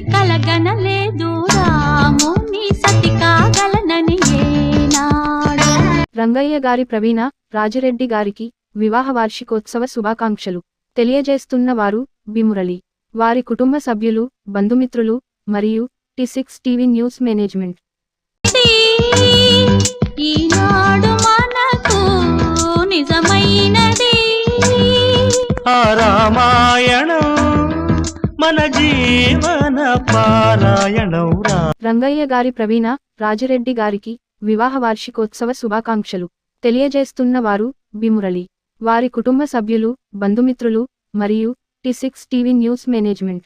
కలగనలేదు సతి కాగలనని రంగయ్య గారి ప్రవీణ రాజరెడ్డి గారికి వివాహ వార్షికోత్సవ శుభాకాంక్షలు. తెలియజేస్తున్న వారు బిమురళి. వారి కుటుంబ సభ్యులు బంధుమిత్రులు మరియు T six TV news management. నిజమైనది. Ramayanam మన జీవన పారాయణంరా రంగయ్య గారి ప్రవీణ రాజిరెడ్డి గారికి వివాహ వార్షికోత్సవ శుభాకాంక్షలు. తెలియజేస్తున్న వారు బిమురళి. వారి కుటుంబ సభ్యులు బంధుమిత్రులు మరియు T six TV news management.